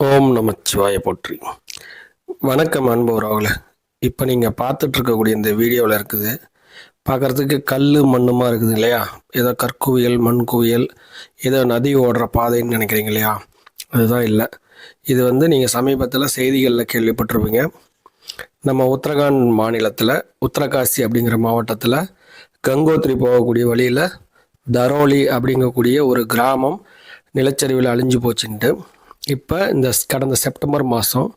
ஓம் நமச்சிவாய போற்றி. வணக்கம் அன்பு உறவுகளே இப்போ நீங்கள் பார்த்துட்ருக்கக்கூடிய இந்த வீடியோவில் இருக்குது பார்க்குறதுக்கு கல் மண்ணுமா இருக்குது இல்லையா? ஏதோ கற்குவியல் மண் குவியல் ஏதோ நதி ஓடுற பாதைன்னு நினைக்கிறீங்க இல்லையா? அதுதான் இல்லை. இது வந்து நீங்கள் சமீபத்தில் செய்திகளில் கேள்விப்பட்டிருப்பீங்க. நம்ம உத்தரகாண்ட் மாநிலத்தில் உத்தரகாசி அப்படிங்கிற மாவட்டத்தில் கங்கோத்ரி போகக்கூடிய வழியில் தரோலி அப்படிங்கக்கூடிய ஒரு கிராமம் நிலச்சரிவில் அழிஞ்சு போச்சுன்ட்டு இப்போ இந்த கடந்த செப்டம்பர் மாதம்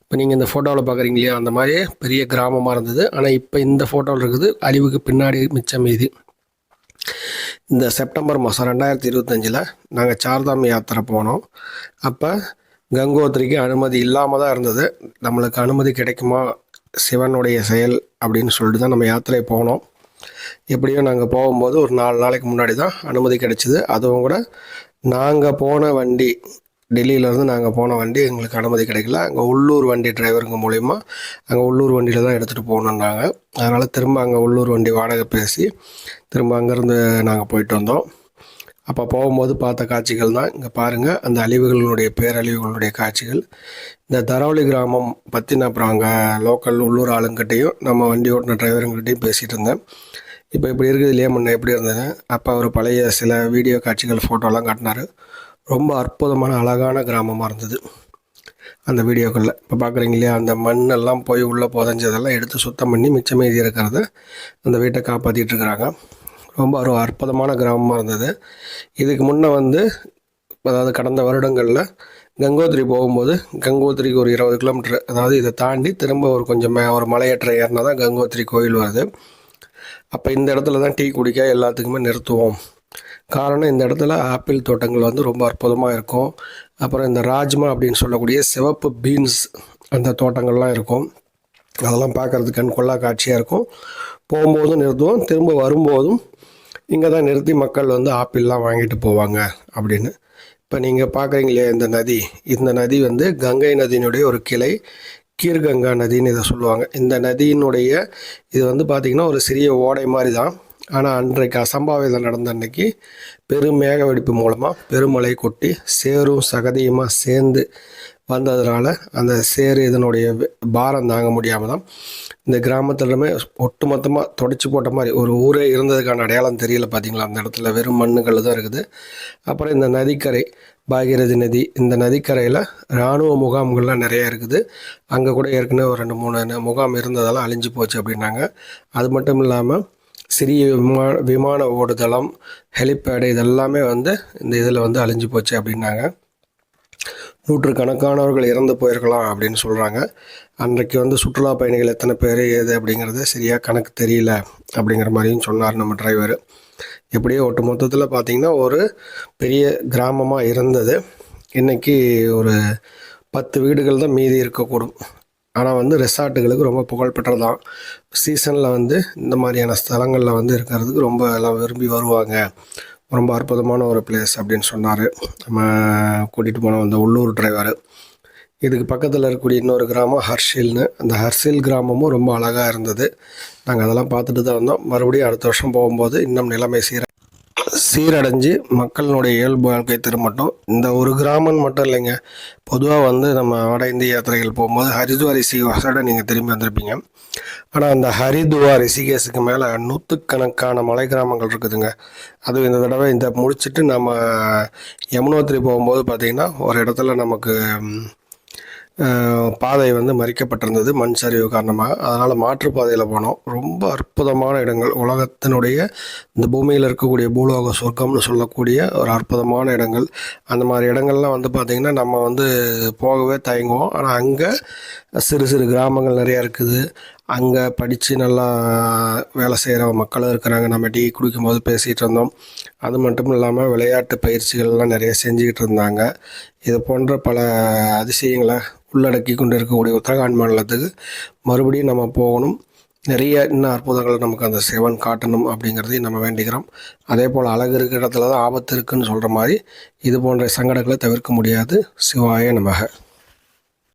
இப்போ நீங்கள் இந்த ஃபோட்டோவில் பார்க்குறீங்க இல்லையா அந்த மாதிரியே பெரிய கிராமமாக இருந்தது. ஆனால் இப்போ இந்த ஃபோட்டோவில் இருக்குது அழிவுக்கு பின்னாடி மிச்சம் மீதி. இந்த செப்டம்பர் மாதம் ரெண்டாயிரத்தி இருபத்தஞ்சில் நாங்கள் சார்தாம் யாத்திரை போனோம். அப்போ கங்கோத்ரிக்கு அனுமதி இல்லாமல் தான் இருந்தது. நம்மளுக்கு அனுமதி கிடைக்குமா? சிவனுடைய செயல் அப்படின்னு சொல்லிட்டு தான் நம்ம யாத்திரை போனோம். எப்படியோ நாங்கள் போகும்போது ஒரு நாலு நாளைக்கு முன்னாடி தான் அனுமதி கிடைச்சிது. அதுவும் கூட நாங்கள் போன வண்டி டெல்லியிலேருந்து நாங்கள் போன வண்டி எங்களுக்கு அனுமதி கிடைக்கல. அங்கே உள்ளூர் வண்டி டிரைவருங்க மூலிமா அங்கே உள்ளூர் வண்டியில் தான் எடுத்துகிட்டு போகணுன்னாங்க அதனால் திரும்ப அங்கே உள்ளூர் வண்டி வாடகை பேசி திரும்ப அங்கேருந்து நாங்கள் போயிட்டு வந்தோம். அப்போ போகும்போது பார்த்த காட்சிகள் தான். இங்கே பாருங்கள் அந்த அழிவுகளுடைய பேரழிவுகளுடைய காட்சிகள். இந்த தரவழி கிராமம் பற்றி நான் அப்புறம் அங்கே லோக்கல் உள்ளூர் ஆளுங்கிட்டையும் நம்ம வண்டி ஓட்டின டிரைவருங்கிட்டையும் பேசிகிட்டு இருந்தேன். இப்போ இப்படி இருக்குது இல்லையா முன்ன எப்படி இருந்தது? அப்போ அவர் பழைய சில வீடியோ காட்சிகள் ஃபோட்டோலாம் காட்டினார். ரொம்ப அற்புதமான அழகான கிராமமாக இருந்தது. அந்த வீடியோக்களில். இப்போ பார்க்குறீங்க இல்லையா அந்த மண்ணெல்லாம் போய் உள்ளே புதஞ்சதெல்லாம் எடுத்து சுத்தம் பண்ணி மிச்சம் மீதி இருக்கிறத அந்த வீட்டை காப்பாற்றிட்டு இருக்கிறாங்க. ரொம்ப ஒரு அற்புதமான கிராமமாக இருந்தது. இதுக்கு முன்னே வந்து அதாவது கடந்த வருடங்களில் கங்கோத்திரி போகும்போது கங்கோத்திரிக்கு ஒரு இருபது கிலோமீட்டர் அதாவது இதை தாண்டி திரும்ப ஒரு கொஞ்சம் மே ஒரு மலையேற்ற ஏறினா தான் கங்கோத்திரி கோயில் வருது. அப்போ இந்த இடத்துல தான் டீ குடிக்க எல்லாத்துக்குமே நிறுத்துவோம். காரணம் இந்த இடத்துல ஆப்பிள் தோட்டங்கள் வந்து ரொம்ப அற்புதமாக இருக்கும். அப்புறம் இந்த ராஜ்மா அப்படின்னு சொல்லக்கூடிய சிவப்பு பீன்ஸ் அந்த தோட்டங்கள்லாம் இருக்கும். அதெல்லாம் பார்க்குறதுக்கு கண் கொள்ளா காட்சியாக இருக்கும். போகும்போதும் நிறுத்துவோம். திரும்ப வரும்போதும் இங்கே தான் நிறுத்தி மக்கள் வந்து ஆப்பிள்லாம் வாங்கிட்டு போவாங்க அப்படின்னு. இப்போ நீங்கள் பார்க்குறீங்களே இந்த நதி. இந்த நதி வந்து கங்கை நதியினுடைய ஒரு கிளை. கீர்கங்கா நதின்னு இதை சொல்லுவாங்க. இந்த நதியினுடைய இது வந்து பார்த்திங்கன்னா ஒரு சிறிய ஓடை மாதிரி தான் ஆனால் அன்றைக்கு அசம்பாவிதம் நடந்த அன்னைக்கு பெரும் மேக வெடிப்பு மூலமாக பெருமழை கொட்டி சேரும் சகதியுமாக சேர்ந்து வந்ததுனால அந்த சேரு இதனுடைய பாரம் தாங்க முடியாமல் தான் இந்த கிராமத்துலமே ஒட்டுமொத்தமாக தொடச்சி போட்ட மாதிரி ஒரு ஊரே இருந்ததுக்கான அடையாளம் தெரியல பார்த்தீங்களா அந்த இடத்துல வெறும் மண்ணுகள் தான் இருக்குது. அப்புறம் இந்த நதிக்கரை பாகீரதி நதி இந்த நதிக்கரையில் இராணுவ முகாம்கள்லாம் நிறைய இருக்குது. அங்கே கூட ஏற்கனவே ஒரு ரெண்டு மூணு முகாம் இருந்ததெல்லாம் அழிஞ்சு போச்சு அப்படின்னாங்க. அது மட்டும் இல்லாமல் சிறிய விமான விமான ஓடுதளம் ஹெலிபேடு இதெல்லாமே வந்து இந்த இதில் வந்து அழிஞ்சு போச்சு அப்படின்னாங்க. நூற்றுக்கணக்கானவர்கள் இறந்து போயிருக்கலாம் அப்படின்னு சொல்கிறாங்க அன்றைக்கு வந்து சுற்றுலா பயணிகள் எத்தனை பேர் ஏது அப்படிங்கிறது சரியாக கணக்கு தெரியல அப்படிங்கிற மாதிரியும் சொன்னார் நம்ம டிரைவர். எப்படியோ ஒட்டு மொத்தத்தில் பார்த்திங்கன்னா ஒரு பெரிய கிராமமாக இருந்தது. இன்றைக்கி ஒரு பத்து வீடுகள் தான் மீதி இருக்கக்கூடும். ஆனால் வந்து ரெசார்ட்டுகளுக்கு ரொம்ப புகழ்பெற்றதான் சீசனில் வந்து இந்த மாதிரியான ஸ்தலங்களில் வந்து இருக்கிறதுக்கு ரொம்ப எல்லாம் விரும்பி வருவாங்க. ரொம்ப அற்புதமான ஒரு பிளேஸ் அப்படின்னு சொன்னார். நம்ம கூட்டிகிட்டு போன அந்த உள்ளூர் டிரைவர் இதுக்கு பக்கத்தில் இருக்கக்கூடிய இன்னொரு கிராமம் ஹர்ஷில்னு. அந்த ஹர்ஷில் கிராமமும் ரொம்ப அழகாக இருந்தது. நாங்கள் அதெல்லாம் பார்த்துட்டு தான் வந்தோம். மறுபடியும் அடுத்த வருஷம் போகும்போது இன்னும் நிலைமை சீர சீரடைஞ்சு மக்களினுடைய இயல்பு வாழ்க்கை திரும்பட்டும். இந்த ஒரு கிராமம் மட்டும் இல்லைங்க. பொதுவாக வந்து நம்ம வட இந்திய யாத்திரைகள் போகும்போது ஹரித்வார் ரிஷிகேஷோட நீங்கள் திரும்பி வந்திருப்பீங்க. ஆனால் அந்த ஹரித்வார் ரிஷிகேஷுக்கு மேலே நூற்றுக்கணக்கான மலை கிராமங்கள் இருக்குதுங்க. அதுவும் இந்த தடவை இந்த முடிச்சுட்டு நம்ம யமுனோத்திரி போகும்போது பார்த்திங்கன்னா ஒரு இடத்துல நமக்கு பாதை வந்து மறிக்கப்பட்டிருந்தது மண் சரிவு காரணமாக. அதனால் மாற்றுப்பாதையில் போனோம். ரொம்ப அற்புதமான இடங்கள். உலகத்தினுடைய இந்த பூமியில் இருக்கக்கூடிய பூலோக சொர்க்கம்னு சொல்லக்கூடிய ஒரு அற்புதமான இடங்கள். அந்த மாதிரி இடங்கள்லாம் வந்து பார்த்திங்கன்னா நம்ம வந்து போகவே தயங்குவோம். ஆனால் அங்கே சிறு சிறு கிராமங்கள் நிறையா இருக்குது. அங்கே படித்து நல்லா வேலை செய்கிற மக்களும் இருக்கிறாங்க. நம்ம டீ குடிக்கும்போது பேசிகிட்டு இருந்தோம். அது மட்டும் இல்லாமல் விளையாட்டு பயிற்சிகள்லாம் நிறைய செஞ்சுக்கிட்டு இருந்தாங்க. இது போன்ற பல அதிசயங்களை உள்ளடக்கி கொண்டு இருக்கக்கூடிய உத்தரகாண்ட் மாநிலத்துக்கு மறுபடியும் நம்ம போகணும். நிறைய இன்னும் அற்புதங்கள் நமக்கு அந்த சிவன் காட்டணும் அப்படிங்கிறதையும் நம்ம வேண்டிக்கிறோம். அதே போல் அழகு இருக்கிற இடத்துல தான் ஆபத்து இருக்குன்னு சொல்கிற மாதிரி இது போன்ற சங்கடங்களை தவிர்க்க முடியாது. சிவாய நமக.